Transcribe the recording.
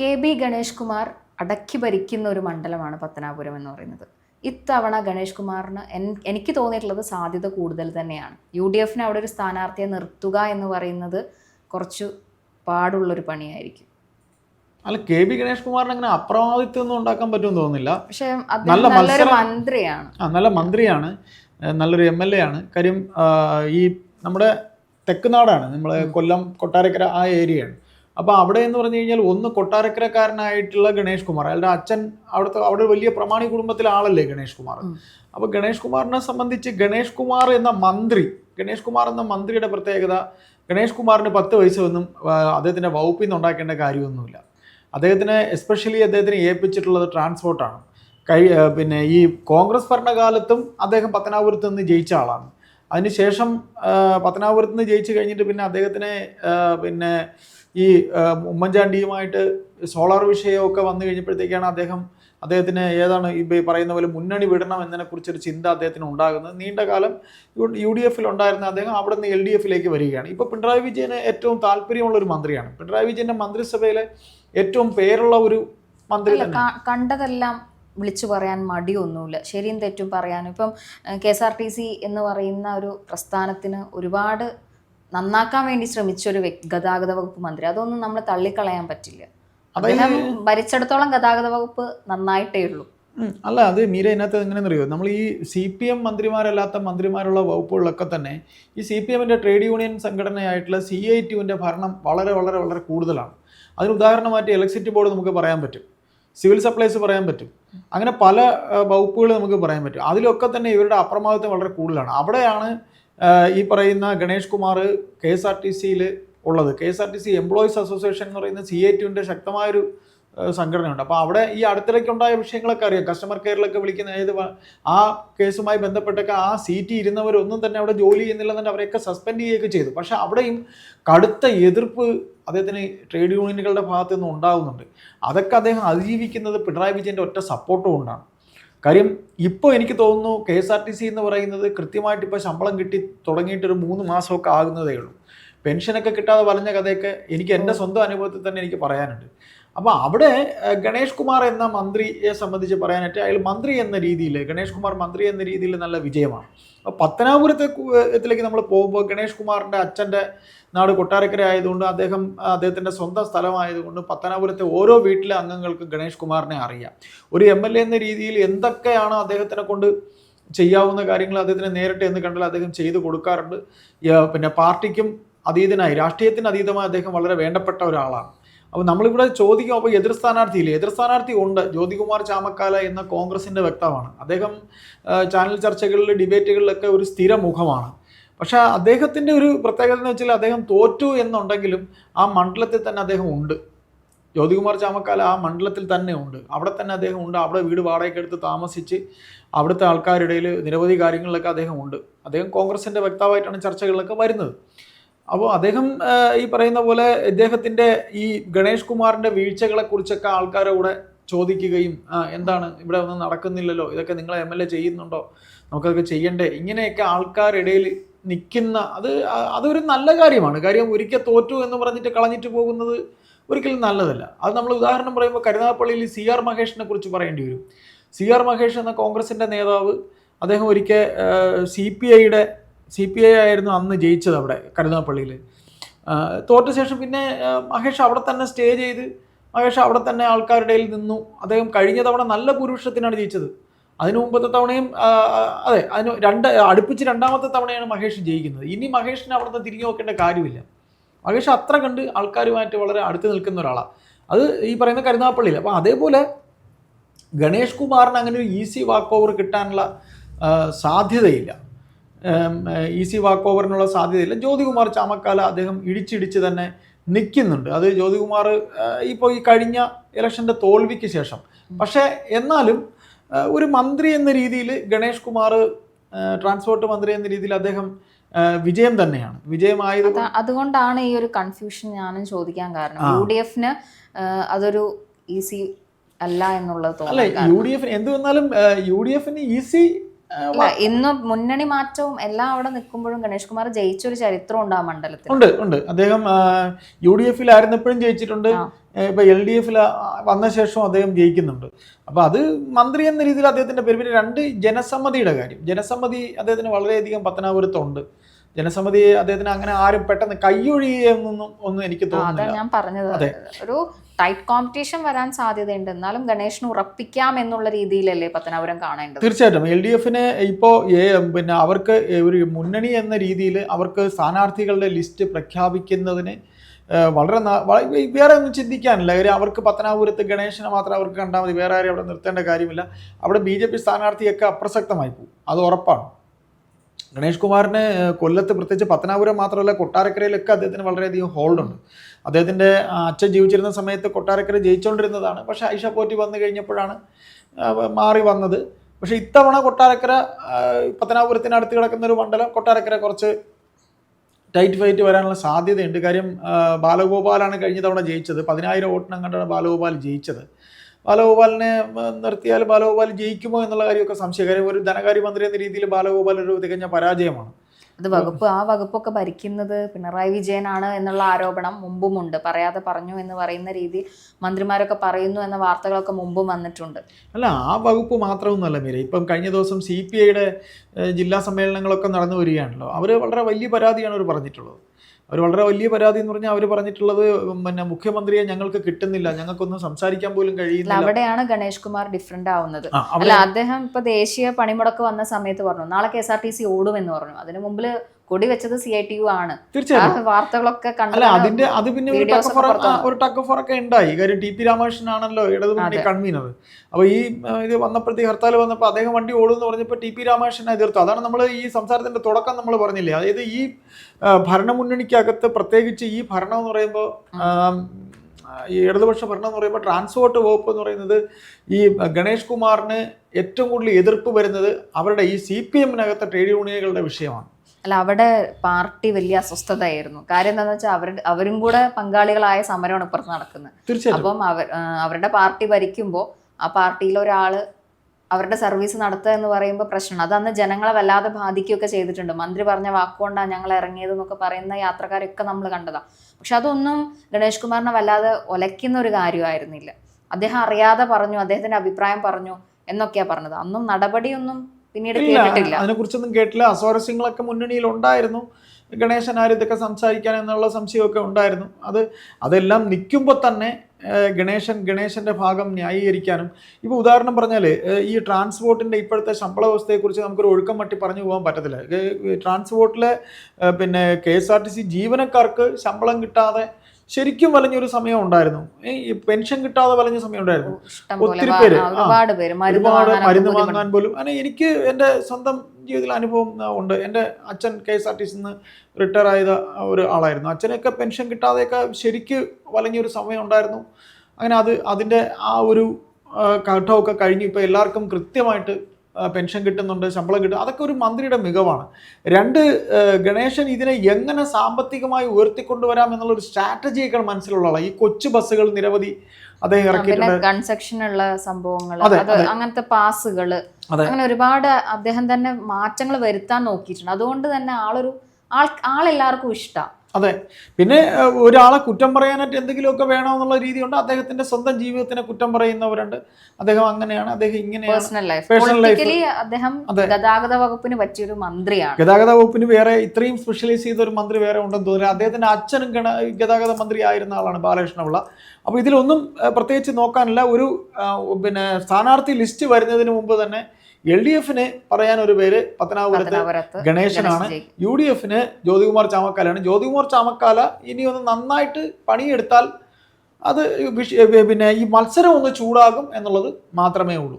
K B Ganesh Kumar അടക്കി ഭരിക്കുന്ന ഒരു മണ്ഡലമാണ് പത്തനാപുരം എന്ന് പറയുന്നത്. ഇത്തവണ ഗണേഷ് കുമാറിന് എനിക്ക് തോന്നിയിട്ടുള്ളത് സാധ്യത കൂടുതൽ തന്നെയാണ്. യു ഡി എഫിന് അവിടെ ഒരു സ്ഥാനാർത്ഥിയെ നിർത്തുക എന്ന് പറയുന്നത് കുറച്ച് പാടുള്ളൊരു പണിയായിരിക്കും. അല്ല കെ ബി ഗണേഷ് കുമാറിന് അങ്ങനെ അപ്രമാദിത്വം ഒന്നും ഉണ്ടാക്കാൻ പറ്റുമെന്ന് തോന്നുന്നില്ല. പക്ഷേ നല്ല മന്ത്രിയാണ്. ആ നല്ല മന്ത്രിയാണ്. നല്ലൊരു എം എൽ എ ആണ്. കാര്യം ഈ നമ്മുടെ തെക്കുനാടാണ് നമ്മളെ കൊല്ലം കൊട്ടാരക്കര ആ ഏരിയയാണ്. അപ്പോൾ അവിടെ എന്ന് പറഞ്ഞു കഴിഞ്ഞാൽ ഒന്ന് കൊട്ടാരക്കരക്കാരനായിട്ടുള്ള ഗണേഷ് കുമാർ അയാളുടെ അച്ഛൻ അവിടുത്തെ അവിടെ വലിയ പ്രമാണി കുടുംബത്തിലെ ആളല്ലേ ഗണേഷ് കുമാർ. അപ്പോൾ ഗണേഷ് കുമാറിനെ സംബന്ധിച്ച് ഗണേഷ് കുമാർ എന്ന മന്ത്രി ഗണേഷ് കുമാർ എന്ന മന്ത്രിയുടെ പ്രത്യേകത ഗണേഷ് കുമാറിന് പത്ത് വയസ്സൊന്നും ഒന്നും അദ്ദേഹത്തിന്റെ വകുപ്പിൽ നിന്ന് ഉണ്ടാക്കേണ്ട കാര്യമൊന്നുമില്ല. അദ്ദേഹത്തിന് എസ്പെഷ്യലി അദ്ദേഹത്തിന് ഏൽപ്പിച്ചിട്ടുള്ളത് ട്രാൻസ്പോർട്ടാണ് കൈ പിന്നെ ഈ കോൺഗ്രസ് ഭരണകാലത്തും അദ്ദേഹം പത്തനാപുരത്ത് നിന്ന് ജയിച്ച ആളാണ്. അതിനുശേഷം പത്തനാപുരത്ത് നിന്ന് ജയിച്ചു കഴിഞ്ഞിട്ട് പിന്നെ അദ്ദേഹത്തിനെ പിന്നെ ഈ ഉമ്മൻചാണ്ടിയുമായിട്ട് സോളാർ വിഷയമൊക്കെ വന്നു കഴിഞ്ഞപ്പോഴത്തേക്കാണ് അദ്ദേഹം അദ്ദേഹത്തിന് ഏതാണ് ഈ പറയുന്ന പോലെ മുന്നണി വിടണം എന്നതിനെക്കുറിച്ചൊരു ചിന്ത അദ്ദേഹത്തിന് ഉണ്ടാകുന്നത്. നീണ്ട കാലം യു- ഡി എഫിൽ ഉണ്ടായിരുന്ന അദ്ദേഹം അവിടെ നിന്ന് എൽ ഡി എഫിലേക്ക് വരികയാണ്. ഇപ്പോൾ പിണറായി വിജയന് ഏറ്റവും താല്പര്യമുള്ളൊരു മന്ത്രിയാണ്. പിണറായി വിജയന്റെ മന്ത്രിസഭയിലെ ഏറ്റവും പേരുള്ള ഒരു മന്ത്രി കണ്ടതെല്ലാം വിളിച്ചു പറയാൻ മടിയൊന്നുമില്ല. ശരിയും തെറ്റും പറയാനും. ഇപ്പം K S R T C എന്ന് പറയുന്ന ഒരു പ്രസ്ഥാനത്തിന് ഒരുപാട് നന്നാക്കാൻ വേണ്ടി ശ്രമിച്ച ഒരു ഗതാഗത വകുപ്പ് മന്ത്രി. അതൊന്നും നമ്മൾ തള്ളിക്കളയാൻ പറ്റില്ല. അദ്ദേഹം ഭരിച്ചിടത്തോളം ഗതാഗത വകുപ്പ് നന്നായിട്ടേ ഉള്ളൂ. അല്ല അത് മീര ഇതിനകത്ത് എങ്ങനെയെന്ന് അറിയോ നമ്മൾ ഈ സി പി എം മന്ത്രിമാരല്ലാത്ത മന്ത്രിമാരുള്ള വകുപ്പുകളിലൊക്കെ തന്നെ ഈ സി പി എമ്മിന്റെ ട്രേഡ് യൂണിയൻ സംഘടനയായിട്ടുള്ള സി ഐ ടിയുവിന്റെ ഭരണം വളരെ വളരെ വളരെ കൂടുതലാണ്. അതിന് ഉദാഹരണമായിട്ട് ഇലക്ട്രിസിറ്റി ബോർഡ് നമുക്ക് പറയാൻ പറ്റും. സിവിൽ സപ്ലൈസ് പറയാൻ പറ്റും. അങ്ങനെ പല വകുപ്പുകൾ നമുക്ക് പറയാൻ പറ്റും. അതിലൊക്കെ തന്നെ ഇവരുടെ അപ്രമാദിത്വം വളരെ കൂടുതലാണ്. അവിടെയാണ് ഈ പറയുന്ന Ganesh Kumar K S R T സിയിൽ ഉള്ളത്. K S R T C employees association എന്ന് പറയുന്ന സി എ ടുവിന്റെ ശക്തമായൊരു സംഘടനയുണ്ട്. അപ്പോൾ അവിടെ ഈ അടുത്തിടയ്ക്കുണ്ടായ വിഷയങ്ങളൊക്കെ അറിയാം. കസ്റ്റമർ കെയറിലൊക്കെ വിളിക്കുന്ന ഏത് ആ കേസുമായി ബന്ധപ്പെട്ടൊക്കെ ആ സീറ്റ് ഇരുന്നവരൊന്നും തന്നെ അവിടെ ജോലി ചെയ്യുന്നില്ലെന്നുണ്ട് അവരെയൊക്കെ സസ്പെൻഡ് ചെയ്യുകയൊക്കെ ചെയ്തു. പക്ഷേ അവിടെയും കടുത്ത എതിർപ്പ് അദ്ദേഹത്തിന് ട്രേഡ് യൂണിയനുകളുടെ ഭാഗത്തു നിന്നും ഉണ്ടാകുന്നുണ്ട്. അതൊക്കെ അദ്ദേഹം അതിജീവിക്കുന്നത് പിണറായി വിജയന്റെ ഒറ്റ സപ്പോർട്ട് കൊണ്ടാണ്. കാര്യം ഇപ്പോൾ എനിക്ക് തോന്നുന്നു K S R T C എന്ന് പറയുന്നത് കൃത്യമായിട്ട് ഇപ്പോൾ ശമ്പളം കിട്ടി തുടങ്ങിയിട്ട് ഒരു മൂന്ന് മാസമൊക്കെ ആകുന്നതേ ഉള്ളൂ. പെൻഷനൊക്കെ കിട്ടാതെ വലഞ്ഞ കഥയൊക്കെ എനിക്ക് എന്റെ സ്വന്തം അനുഭവത്തിൽ തന്നെ എനിക്ക് പറയാനുണ്ട്. അപ്പോൾ അവിടെ ഗണേഷ് കുമാർ എന്ന മന്ത്രിയെ സംബന്ധിച്ച് പറയാനായിട്ട് അയാൾ മന്ത്രി എന്ന രീതിയിൽ ഗണേഷ് കുമാർ മന്ത്രി എന്ന രീതിയിൽ നല്ല വിജയമാണ്. അപ്പോൾ പത്തനാപുരത്തെ ഇതിലേക്ക് നമ്മൾ പോകുമ്പോൾ ഗണേഷ് കുമാറിന്റെ അച്ഛന്റെ നാട് കൊട്ടാരക്കര ആയതുകൊണ്ട് അദ്ദേഹം അദ്ദേഹത്തിന്റെ സ്വന്തം സ്ഥലമായതുകൊണ്ട് പത്തനാപുരത്തെ ഓരോ വീട്ടിലെ അംഗങ്ങൾക്കും ഗണേഷ് കുമാറിനെ അറിയാം. ഒരു എം എൽ എ എന്ന രീതിയിൽ എന്തൊക്കെയാണ് അദ്ദേഹത്തിനെ കൊണ്ട് ചെയ്യാവുന്ന കാര്യങ്ങൾ അദ്ദേഹത്തിന് നേരിട്ട് എന്ന് കണ്ടാൽ അദ്ദേഹം ചെയ്തു കൊടുക്കാറുണ്ട്. പിന്നെ പാർട്ടിക്കും അതീതനായി രാഷ്ട്രീയത്തിന് അതീതമായി അദ്ദേഹം വളരെ വേണ്ടപ്പെട്ട ഒരാളാണ്. അപ്പോൾ നമ്മളിവിടെ ചോദിക്കും അപ്പോൾ എതിർ സ്ഥാനാർത്ഥിയില്ലേ എതിർ സ്ഥാനാർത്ഥി ഉണ്ട്. ജ്യോതികുമാർ ചാമക്കാല എന്ന കോൺഗ്രസിന്റെ വ്യക്തമാണ്. അദ്ദേഹം ചാനൽ ചർച്ചകളിൽ ഡിബേറ്റുകളിലൊക്കെ ഒരു സ്ഥിര മുഖമാണ്. പക്ഷേ അദ്ദേഹത്തിന്റെ ഒരു പ്രത്യേകത എന്ന് വെച്ചാൽ അദ്ദേഹം തോറ്റു എന്നുണ്ടെങ്കിലും ആ മണ്ഡലത്തിൽ തന്നെ അദ്ദേഹം ഉണ്ട്. ജ്യോതികുമാർ ചാമക്കാല ആ മണ്ഡലത്തിൽ തന്നെ ഉണ്ട്. അവിടെ തന്നെ അദ്ദേഹം ഉണ്ട്. അവിടെ വീട് വാടകയ്ക്ക് എടുത്ത് താമസിച്ച് അവിടുത്തെ ആൾക്കാരുടെ ഇടയിൽ നിരവധി കാര്യങ്ങളിലൊക്കെ അദ്ദേഹം ഉണ്ട്. അദ്ദേഹം കോൺഗ്രസിന്റെ വ്യക്തമായിട്ടാണ് ചർച്ചകളിലൊക്കെ വരുന്നത്. അപ്പോൾ അദ്ദേഹം ഈ പറയുന്ന പോലെ ഇദ്ദേഹത്തിന്റെ ഈ ഗണേഷ് കുമാറിന്റെ വീഴ്ചകളെ കുറിച്ചൊക്കെ ആൾക്കാരോടെ ചോദിക്കുകയും എന്താണ് ഇവിടെ ഒന്നും നടക്കുന്നില്ലല്ലോ? ഇതൊക്കെ നിങ്ങൾ എം എൽ എ ചെയ്യുന്നുണ്ടോ? നമുക്കതൊക്കെ ചെയ്യണ്ടേ? ഇങ്ങനെയൊക്കെ ആൾക്കാരിടയിൽ നിൽക്കുന്ന അത് അതൊരു നല്ല കാര്യമാണ്. കാര്യം ഒരിക്കൽ തോറ്റു എന്ന് പറഞ്ഞിട്ട് കളഞ്ഞിട്ട് പോകുന്നത് ഒരിക്കലും നല്ലതല്ല. അത് നമ്മൾ ഉദാഹരണം പറയുമ്പോൾ കരുനാഗപ്പള്ളിയിൽ സി ആർ മഹേഷിനെ കുറിച്ച് പറയേണ്ടി വരും. സി ആർ മഹേഷ് എന്ന കോൺഗ്രസിന്റെ നേതാവ് അദ്ദേഹം ഒരിക്കൽ സി പി ഐയുടെ സി പി ഐ ആയിരുന്നു അന്ന് ജയിച്ചത് അവിടെ കരുനാപ്പള്ളിയിൽ തോറ്റ ശേഷം പിന്നെ മഹേഷ് അവിടെ തന്നെ സ്റ്റേ ചെയ്ത് മഹേഷ് അവിടെ തന്നെ ആൾക്കാരുടെ നിന്നു. അദ്ദേഹം കഴിഞ്ഞ തവണ നല്ല ഭൂരിപക്ഷത്തിനാണ് ജയിച്ചത്. അതിനു മുമ്പത്തെ തവണയും അതെ അതിന് രണ്ട് അടുപ്പിച്ച് രണ്ടാമത്തെ തവണയാണ് മഹേഷ് ജയിക്കുന്നത്. ഇനി മഹേഷിനെ അവിടുന്ന് തിരിഞ്ഞു നോക്കേണ്ട കാര്യമില്ല. മഹേഷ് അത്ര കണ്ട് ആൾക്കാരുമായിട്ട് വളരെ അടുത്ത് നിൽക്കുന്ന ഒരാളാണ് അത് ഈ പറയുന്ന കരുനാപ്പള്ളിയിൽ അപ്പോൾ അതേപോലെ ഗണേഷ് കുമാറിന് അങ്ങനെ ഒരു ഈസി വാക്ക് ഓവർ കിട്ടാനുള്ള സാധ്യതയില്ല. ഈസി വാക്ക് ഓവറിനുള്ള സാധ്യതയില്ല. ജ്യോതികുമാർ ചാമക്കാല അദ്ദേഹം ഇടിച്ചിടിച്ച് തന്നെ നിൽക്കുന്നുണ്ട്. അത് ജ്യോതികുമാർ ഇപ്പോൾ ഈ കഴിഞ്ഞ ഇലക്ഷന്റെ തോൽവിക്ക് ശേഷം. പക്ഷേ എന്നാലും ഒരു മന്ത്രി എന്ന രീതിയിൽ ഗണേഷ് കുമാർ ട്രാൻസ്പോർട്ട് മന്ത്രി എന്ന രീതിയിൽ അദ്ദേഹം വിജയം തന്നെയാണ്. വിജയമായത് അതുകൊണ്ടാണ് ഈ ഒരു കൺഫ്യൂഷൻ ഞാനും ചോദിക്കാൻ കാരണം. യു ഡി എഫിന് അതൊരു ഈസി അല്ല എന്നുള്ളത് അല്ലെ യു ഡി എഫിന് എന്ത് വന്നാലും യു ഡി എഫിന് ഈസി ഇന്ന് മുന്നണി മാറ്റവും എല്ലാം അവിടെ നിൽക്കുമ്പോഴും ഗണേഷ് കുമാർ ജയിച്ചൊരു ചരിത്രം ഉണ്ട് ആ മണ്ഡലത്തിൽ. ഉണ്ട് ഉണ്ട്. അദ്ദേഹം യു ഡി എഫിൽ ആയിരുന്നപ്പോഴും ജയിച്ചിട്ടുണ്ട്. ഇപ്പൊ എൽ ഡി എഫിൽ വന്ന ശേഷവും അദ്ദേഹം ജയിക്കുന്നുണ്ട്. അപ്പൊ അത് മന്ത്രി എന്ന രീതിയിൽ അദ്ദേഹത്തിന്റെ പേര് പിന്നെ രണ്ട് ജനസമ്മതിയുടെ കാര്യം. ജനസമ്മതി അദ്ദേഹത്തിന് വളരെയധികം പത്തനാപുരത്തുണ്ട്. ജനസമ്മതി അദ്ദേഹത്തിന് അങ്ങനെ ആരും പെട്ടെന്ന് കൈയൊഴിയെന്നൊന്നും ഒന്നും എനിക്ക് തോന്നുന്നില്ല. ഞാൻ പറഞ്ഞത്. അതെ. ഒരു ടൈറ്റ് കോമ്പറ്റീഷൻ വരാൻ സാധ്യതയുണ്ട്. എന്നാലും ഗണേഷിന് ഉറപ്പിക്കാം എന്നുള്ള രീതിയിലല്ലേ പത്തനാപുരം കാണേണ്ടത്? തീർച്ചയായിട്ടും. എൽ ഡി എഫിന് ഇപ്പോൾ പിന്നെ അവർക്ക് ഒരു മുന്നണി എന്ന രീതിയിൽ അവർക്ക് സ്ഥാനാർത്ഥികളുടെ ലിസ്റ്റ് പ്രഖ്യാപിക്കുന്നതിന് വളരെ വേറെ ഒന്നും ചിന്തിക്കാനില്ല. കാര്യം അവർക്ക് പത്തനാപുരത്ത് ഗണേശനെ മാത്രം അവർക്ക് കണ്ടാൽ മതി. വേറെ ആരും അവിടെ നിർത്തേണ്ട കാര്യമില്ല. അവിടെ ബി ജെ പി സ്ഥാനാർത്ഥിയൊക്കെ അപ്രസക്തമായി പോകും അത് ഉറപ്പാണ്. ഗണേഷ് കുമാറിന് കൊല്ലത്ത് പ്രത്യേകിച്ച് പത്തനാപുരം മാത്രമല്ല കൊട്ടാരക്കരയിലൊക്കെ അദ്ദേഹത്തിന് വളരെയധികം ഹോൾഡുണ്ട് അദ്ദേഹത്തിന്റെ അച്ഛൻ ജീവിച്ചിരുന്ന സമയത്ത് കൊട്ടാരക്കര ജയിച്ചുകൊണ്ടിരുന്നതാണ് പക്ഷേ ഐഷ പോറ്റി വന്നു കഴിഞ്ഞപ്പോഴാണ് മാറി വന്നത്. പക്ഷേ ഇത്തവണ കൊട്ടാരക്കര പത്തനാപുരത്തിനടുത്ത് കിടക്കുന്ന ഒരു മണ്ഡലം കൊട്ടാരക്കര കുറച്ച് ടൈറ്റ് ഫൈറ്റ് വരാനുള്ള സാധ്യതയുണ്ട്. കാര്യം ബാലഗോപാലാണ് കഴിഞ്ഞ തവണ ജയിച്ചത്. പതിനായിരം വോട്ടിനും കണ്ടാണ് ബാലഗോപാൽ ജയിച്ചത്. ബാലഗോപാലിനെ നിർത്തിയാൽ ബാലഗോപാൽ ജയിക്കുമോ എന്നുള്ള കാര്യമൊക്കെ സംശയകാര്യം ഒരു ധനകാര്യമന്ത്രി എന്ന രീതിയിൽ ബാലഗോപാൽ ഒരു തികഞ്ഞ പരാജയമാണ്. അത് വകുപ്പ് ആ വകുപ്പൊക്കെ ഭരിക്കുന്നത് പിണറായി വിജയനാണ് എന്നുള്ള ആരോപണം മുമ്പുമുണ്ട്. പറയാതെ പറഞ്ഞു എന്ന് പറയുന്ന രീതിയിൽ മന്ത്രിമാരൊക്കെ പറയുന്നു എന്ന വാർത്തകളൊക്കെ മുമ്പും വന്നിട്ടുണ്ട്. അല്ല ആ വകുപ്പ് മാത്രമൊന്നുമല്ല മീര. ഇപ്പം കഴിഞ്ഞ ദിവസം സി പി ഐയുടെ ജില്ലാ സമ്മേളനങ്ങളൊക്കെ നടന്നു വരികയാണല്ലോ. അവർ വളരെ വലിയ പരാതിയാണ് അവർ പറഞ്ഞിട്ടുള്ളത്. അവർ വളരെ വലിയ പരാതി എന്ന് പറഞ്ഞാൽ അവർ പറഞ്ഞിട്ടുള്ളത് പിന്നെ മുഖ്യമന്ത്രിയെ ഞങ്ങൾക്ക് കിട്ടുന്നില്ല ഞങ്ങൾക്കൊന്നും സംസാരിക്കാൻ പോലും കഴിയുന്നില്ല. അവിടെയാണ് ഗണേഷ് കുമാർ ഡിഫറെന്റ് ആവുന്നത്. അല്ല അദ്ദേഹം ഇപ്പൊ ദേശീയ പണിമുടക്ക് വന്ന സമയത്ത് പറഞ്ഞു നാളെ K S R T C ഓടുമെന്ന് പറഞ്ഞു. അതിനു മുമ്പിൽ കൊടി വെച്ചത് സി ഐ ടി യു ആണ്. വാർത്തകളൊക്കെ കണ്ടത് അതിന്റെ അത് പിന്നെ ഒരു ഒക്കെ വന്നു. ഒരു ടക്കഫറൊക്കെ ഉണ്ടായി. കാര്യം ടി പി രാമകൃഷ്ണനാണല്ലോ ഇടതുമുന്നണി മുന്നണി കൺവീനർ അപ്പോൾ ഈ ഇത് വന്നപ്പോഴത്തേക്ക് ഹർത്താൽ വന്നപ്പോൾ അദ്ദേഹം വണ്ടി ഓടുമെന്ന് പറഞ്ഞപ്പോൾ ടി പി രാമകൃഷ്ണനെ എതിർത്തു. അതാണ് നമ്മൾ ഈ സംസാരത്തിന്റെ തുടക്കം നമ്മൾ പറഞ്ഞില്ലേ? അതായത് ഈ ഭരണമുന്നണിക്കകത്ത് പ്രത്യേകിച്ച് ഈ ഭരണം എന്ന് പറയുമ്പോൾ ഈ ഇടതുപക്ഷ ഭരണം എന്ന് പറയുമ്പോൾ ട്രാൻസ്പോർട്ട് വകുപ്പ് എന്ന് പറയുന്നത് ഈ ഗണേഷ് കുമാറിന് ഏറ്റവും കൂടുതൽ എതിർപ്പ് വരുന്നത് അവരുടെ ഈ സി പി എമ്മിനകത്തെ ട്രേഡ് യൂണിയനുകളുടെ വിഷയമാണ്. അല്ല അവിടെ പാർട്ടി വലിയ അസ്വസ്ഥതയായിരുന്നു. കാര്യം എന്താണെന്ന് വെച്ചാൽ അവരുടെ അവരും കൂടെ പങ്കാളികളായ സമരമാണ് ഇപ്പുറത്ത് നടക്കുന്നത്. അപ്പം അവർ അവരുടെ പാർട്ടി ഭരിക്കുമ്പോൾ ആ പാർട്ടിയിൽ ഒരാൾ അവരുടെ സർവീസ് നടത്തുക എന്ന് പറയുമ്പോൾ പ്രശ്നമാണ്. അത് അന്ന് ജനങ്ങളെ വല്ലാതെ ബാധിക്കുകയൊക്കെ ചെയ്തിട്ടുണ്ട്. മന്ത്രി പറഞ്ഞ വാക്കുകൊണ്ടാണ് ഞങ്ങൾ ഇറങ്ങിയത് എന്നൊക്കെ പറയുന്ന യാത്രക്കാരൊക്കെ നമ്മൾ കണ്ടതാണ് പക്ഷെ അതൊന്നും ഗണേഷ് കുമാറിനെ വല്ലാതെ ഒലയ്ക്കുന്ന ഒരു കാര്യമായിരുന്നില്ല. അദ്ദേഹം അറിയാതെ പറഞ്ഞു അദ്ദേഹത്തിന്റെ അഭിപ്രായം പറഞ്ഞു എന്നൊക്കെയാണ് പറഞ്ഞത്. അന്നും നടപടിയൊന്നും പിന്നീട് കേട്ടിട്ടില്ല. അതിനെക്കുറിച്ചൊന്നും കേട്ടില്ല. അസ്വാരസ്യങ്ങളൊക്കെ മുന്നണിയിൽ ഉണ്ടായിരുന്നു. ഗണേശൻ ആര് ഇതൊക്കെ സംസാരിക്കാൻ എന്നുള്ള സംശയമൊക്കെ ഉണ്ടായിരുന്നു. അത് അതെല്ലാം നിൽക്കുമ്പോൾ തന്നെ ഗണേശൻ ഗണേശന്റെ ഭാഗം ന്യായീകരിക്കാനും. ഇപ്പോൾ ഉദാഹരണം പറഞ്ഞാൽ ഈ ട്രാൻസ്പോർട്ടിന്റെ ഇപ്പോഴത്തെ ശമ്പള വ്യവസ്ഥയെക്കുറിച്ച് നമുക്കൊരു ഒഴുക്കം മട്ടി പറഞ്ഞു പോകാൻ പറ്റത്തില്ല. ട്രാൻസ്പോർട്ടിലെ പിന്നെ K S R T C ജീവനക്കാർക്ക് ശമ്പളം കിട്ടാതെ ശരിക്കും വലഞ്ഞൊരു സമയം ഉണ്ടായിരുന്നു. ഈ പെൻഷൻ കിട്ടാതെ വലഞ്ഞ സമയം ഉണ്ടായിരുന്നു. ഒത്തിരി പേര്. ഒരുപാട് മരുന്ന്. വാങ്ങാൻ പോലും. അങ്ങനെ എനിക്ക് എന്റെ സ്വന്തം ജീവിതത്തിൽ അനുഭവം ഉണ്ട്. എന്റെ അച്ഛൻ കെ എസ് ആർ ടി സിന്ന് റിട്ടയർ ആയത് ഒരു ആളായിരുന്നു. അച്ഛനൊക്കെ പെൻഷൻ കിട്ടാതെയൊക്കെ ശരിക്ക് വലഞ്ഞൊരു സമയം ഉണ്ടായിരുന്നു. അങ്ങനെ അത് അതിന്റെ ആ ഒരു ഘട്ടമൊക്കെ കഴിഞ്ഞ്. ഇപ്പോൾ എല്ലാവർക്കും കൃത്യമായിട്ട് പെൻഷൻ കിട്ടുന്നുണ്ട് ശമ്പളം കിട്ടും അതൊക്കെ ഒരു മന്ത്രിയുടെ മികവാണ്. രണ്ട് ഗണേശൻ ഇതിനെ എങ്ങനെ സാമ്പത്തികമായി ഉയർത്തിക്കൊണ്ടുവരാം എന്നുള്ളൊരു സ്ട്രാറ്റജിയൊക്കെ മനസ്സിലുള്ള ആളാണ് ഈ കൊച്ചു ബസ്സുകൾ നിരവധി അദ്ദേഹം ഇറക്കിയിട്ടുണ്ട്. കൺസെക്ഷൻ ഉള്ള സംഭവങ്ങൾ. അങ്ങനത്തെ പാസുകൾ. അങ്ങനെ ഒരുപാട് അദ്ദേഹം തന്നെ മാറ്റങ്ങൾ വരുത്താൻ നോക്കിയിട്ടുണ്ട്. അതുകൊണ്ട് തന്നെ ആളൊരു ആൾ ആളെല്ലാവർക്കും ഇഷ്ടം. അതെ. പിന്നെ ഒരാളെ കുറ്റം പറയാനായിട്ട് എന്തെങ്കിലുമൊക്കെ വേണമെന്നുള്ള രീതിയുണ്ട്. അദ്ദേഹത്തിന്റെ സ്വന്തം ജീവിതത്തിനെ കുറ്റം പറയുന്നവരുണ്ട്. അദ്ദേഹം അങ്ങനെയാണ്. അദ്ദേഹം ഇങ്ങനെയാണ്. അദ്ദേഹം. ഗതാഗത വകുപ്പിന് പറ്റിയൊരു മന്ത്രിയാണ്. ഗതാഗത വകുപ്പിന് വേറെ ഇത്രയും സ്പെഷ്യലൈസ് ചെയ്ത ഒരു മന്ത്രി വേറെ ഉണ്ടെന്ന് തോന്നുന്നില്ല അദ്ദേഹത്തിന്റെ അച്ഛനും ഗണ ഗതാഗത മന്ത്രി ആയിരുന്ന ആളാണ് ബാലകൃഷ്ണപിള്ള. അപ്പോൾ ഇതിലൊന്നും പ്രത്യേകിച്ച് നോക്കാനില്ല. ഒരു പിന്നെ സ്ഥാനാർത്ഥി ലിസ്റ്റ് വരുന്നതിന് മുമ്പ് തന്നെ എൽ ഡി എഫിന് പറയാൻ ഒരു പേര് പത്തനാപുരത്ത് ഗണേശനാണ്. യു ഡി എഫിന് ജ്യോതികുമാർ ചാമക്കാലാണ്. ജ്യോതികുമാർ ചാമക്കാല ഇനി ഒന്ന് നന്നായിട്ട് പണിയെടുത്താൽ അത് പിന്നെ ഈ മത്സരം ഒന്ന് ചൂടാകും എന്നുള്ളത് മാത്രമേ ഉള്ളൂ.